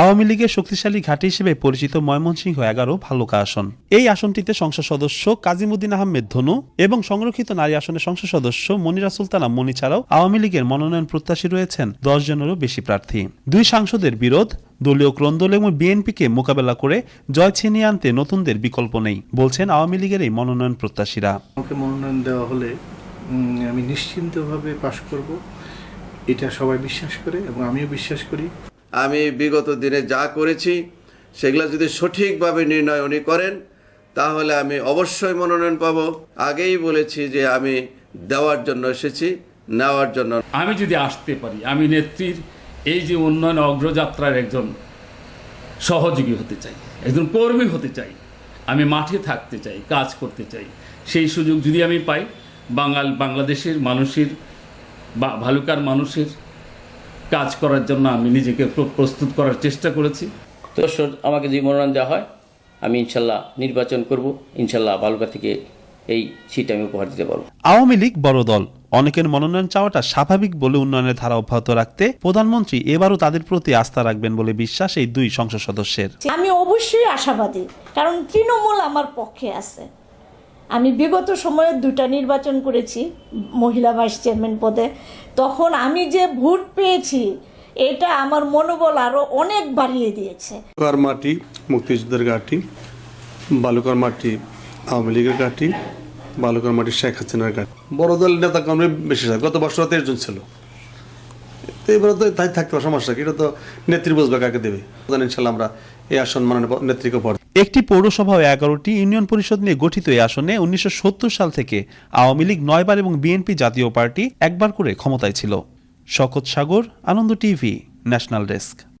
আওয়ামী লীগের শক্তিশালী ঘাঁটি হিসেবে পরিচিত ময়মনসিংহ এগারো ভালুকা আসন। এই আসনটিতে সংসদ সদস্য কাজিমুদ্দিন আহমেদ ধনু এবং সংরক্ষিত নারী আসনের সংসদ সদস্য মনিরা সুলতানা মনি ছাড়াও আওয়ামী লীগের মনোনয়ন প্রত্যাশী রয়েছেন দশ জনেরও বেশি প্রার্থী। দুই সাংসদের বিরোধ, দলীয় ক্রন্দল এবং বিএনপিকে মোকাবেলা করে জয় ছিনিয়ে আনতে নতুনদের বিকল্প নেই, বলছেন আওয়ামী লীগের এই মনোনয়ন প্রত্যাশীরা। আমাকে মনোনয়ন দেওয়া হলে আমি নিশ্চিন্তভাবে পাশ করব, এটা সবাই বিশ্বাস করে এবং আমিও বিশ্বাস করি। আমি বিগত দিনে যা করেছি, সেগুলো যদি সঠিকভাবে নির্ণয় উনি করেন, তাহলে আমি অবশ্যই মনোনয়ন পাব। আগেই বলেছি যে আমি দেওয়ার জন্য এসেছি, নেওয়ার জন্য। আমি যদি আসতে পারি, আমি নেত্রীর এই যে উন্নয়ন অগ্রযাত্রার একজন সহযোগী হতে চাই, একজন কর্মী হতে চাই, আমি মাঠে থাকতে চাই, কাজ করতে চাই, সেই সুযোগ যদি আমি পাই, বাঙাল, বাংলাদেশের মানুষের বা ভালুকার মানুষের কাজ করার জন্য আমি নিজেকে প্রস্তুত করার চেষ্টা করেছি। দর্শক আমাকে যদি মনোনয়ন দেওয়া হয় আমি ইনশাল্লাহ নির্বাচন করব। ইনশাল্লাহ বালুকা থেকে এই সিট আমি উপহার দিতে পারব। আওয়ামী লীগ বড় দল। অনেকের মনোনয়ন চাওয়াটা স্বাভাবিক বলে উন্নয়নের ধারা অব্যাহত রাখতে প্রধানমন্ত্রী এবারও তাদের প্রতি আস্থা রাখবেন বলে বিশ্বাস এই দুই সংসদ সদস্যের। আমি অবশ্যই আশাবাদী কারণ তৃণমূল আমার পক্ষে আছে। আমি বিগত সময়ে দুটা নির্বাচন করেছি, মহিলা ভাইস চেয়ারম্যান পদে। তখন আমি যে ভোট পেয়েছি, এটা আমার মনোবল আরও অনেক বাড়িয়ে দিয়েছে। মাটি, মুক্তিযুদ্ধের ঘাটি, বালুকার মাটি, আওয়ামী লীগের ঘাটি, বালুকার মাটি শেখ হাসিনার ঘাটি। বড় দলের নেতা কমরে বেশি গত বছর তেইশ জন ছিল। তো এবারে তো তাই থাকতে সমস্যা কি? এটা তো নেত্রী বুঝবে কাকে দেবে। ইনশাল্লাহ আমরা এই আসন মাননীয় নেত্রীকে ভর একটি পৌরসভা ও এগারোটি ইউনিয়ন পরিষদ নিয়ে গঠিত এই আসনে উনিশশো সত্তর সাল থেকে আওয়ামী লীগ নয়বার এবং বিএনপি জাতীয় পার্টি একবার করে ক্ষমতায় ছিল। শকত Sagar, Ananda TV, national desk.